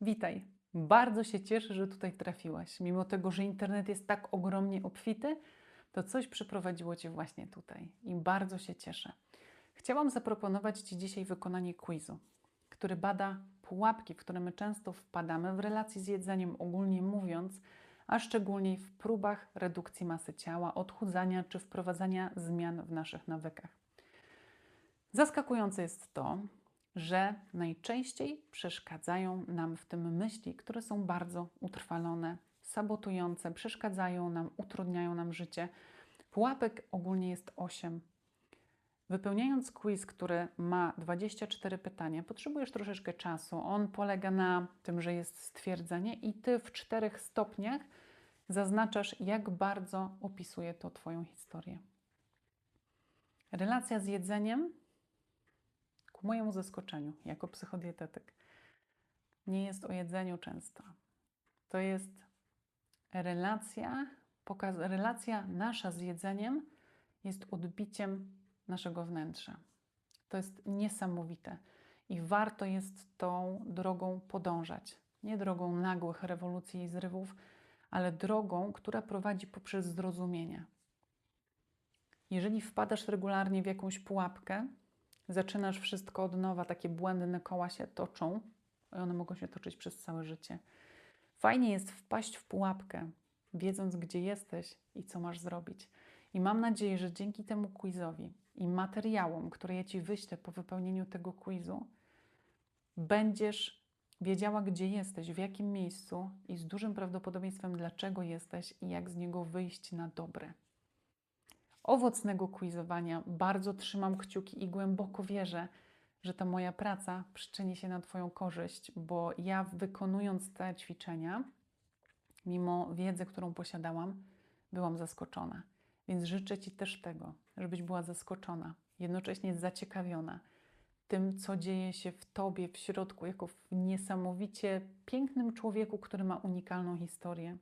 Witaj. Bardzo się cieszę, że tutaj trafiłaś. Mimo tego, że internet jest tak ogromnie obfity, to coś przyprowadziło Cię właśnie tutaj i bardzo się cieszę. Chciałam zaproponować Ci dzisiaj wykonanie quizu, który bada pułapki, w które my często wpadamy w relacji z jedzeniem, ogólnie mówiąc, a szczególnie w próbach redukcji masy ciała, odchudzania czy wprowadzania zmian w naszych nawykach. Zaskakujące jest to, że najczęściej przeszkadzają nam w tym myśli, które są bardzo utrwalone, sabotujące, przeszkadzają nam, utrudniają nam życie. Pułapek ogólnie jest 8. Wypełniając quiz, który ma 24 pytania, potrzebujesz troszeczkę czasu. On polega na tym, że jest stwierdzenie, i ty w czterech stopniach zaznaczasz, jak bardzo opisuje to Twoją historię. Relacja z jedzeniem mojemu zaskoczeniu, jako psychodietetyk, nie jest o jedzeniu często. To jest relacja, pokaz, relacja nasza z jedzeniem jest odbiciem naszego wnętrza. To jest niesamowite i warto jest tą drogą podążać. Nie drogą nagłych rewolucji i zrywów, ale drogą, która prowadzi poprzez zrozumienie. Jeżeli wpadasz regularnie w jakąś pułapkę, zaczynasz wszystko od nowa, takie błędne koła się toczą i one mogą się toczyć przez całe życie. Fajnie jest wpaść w pułapkę, wiedząc, gdzie jesteś i co masz zrobić. I mam nadzieję, że dzięki temu quizowi i materiałom, które ja Ci wyślę po wypełnieniu tego quizu, będziesz wiedziała, gdzie jesteś, w jakim miejscu i z dużym prawdopodobieństwem, dlaczego jesteś i jak z niego wyjść na dobre owocnego quizowania. Bardzo trzymam kciuki i głęboko wierzę, że ta moja praca przyczyni się na Twoją korzyść, bo ja wykonując te ćwiczenia, mimo wiedzy, którą posiadałam, byłam zaskoczona. Więc życzę Ci też tego, żebyś była zaskoczona, jednocześnie zaciekawiona tym, co dzieje się w Tobie, w środku, jako w niesamowicie pięknym człowieku, który ma unikalną historię,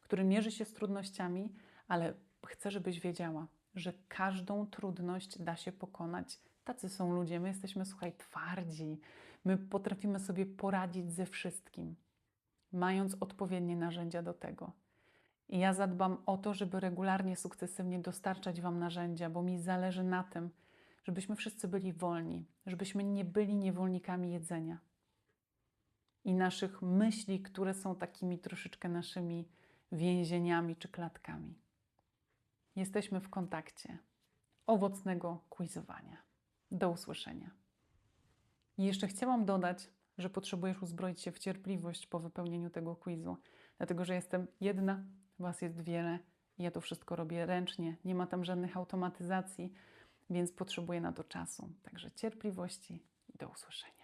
który mierzy się z trudnościami, ale chcę, żebyś wiedziała, że każdą trudność da się pokonać. Tacy są ludzie, my jesteśmy, słuchaj, twardzi, my potrafimy sobie poradzić ze wszystkim, mając odpowiednie narzędzia do tego. I ja zadbam o to, żeby regularnie, sukcesywnie dostarczać Wam narzędzia, bo mi zależy na tym, żebyśmy wszyscy byli wolni, żebyśmy nie byli niewolnikami jedzenia i naszych myśli, które są takimi troszeczkę naszymi więzieniami czy klatkami. Jesteśmy w kontakcie owocnego quizowania. Do usłyszenia. I jeszcze chciałam dodać, że potrzebujesz uzbroić się w cierpliwość po wypełnieniu tego quizu, dlatego że jestem jedna, Was jest wiele, ja to wszystko robię ręcznie, nie ma tam żadnych automatyzacji, więc potrzebuję na to czasu. Także cierpliwości i do usłyszenia.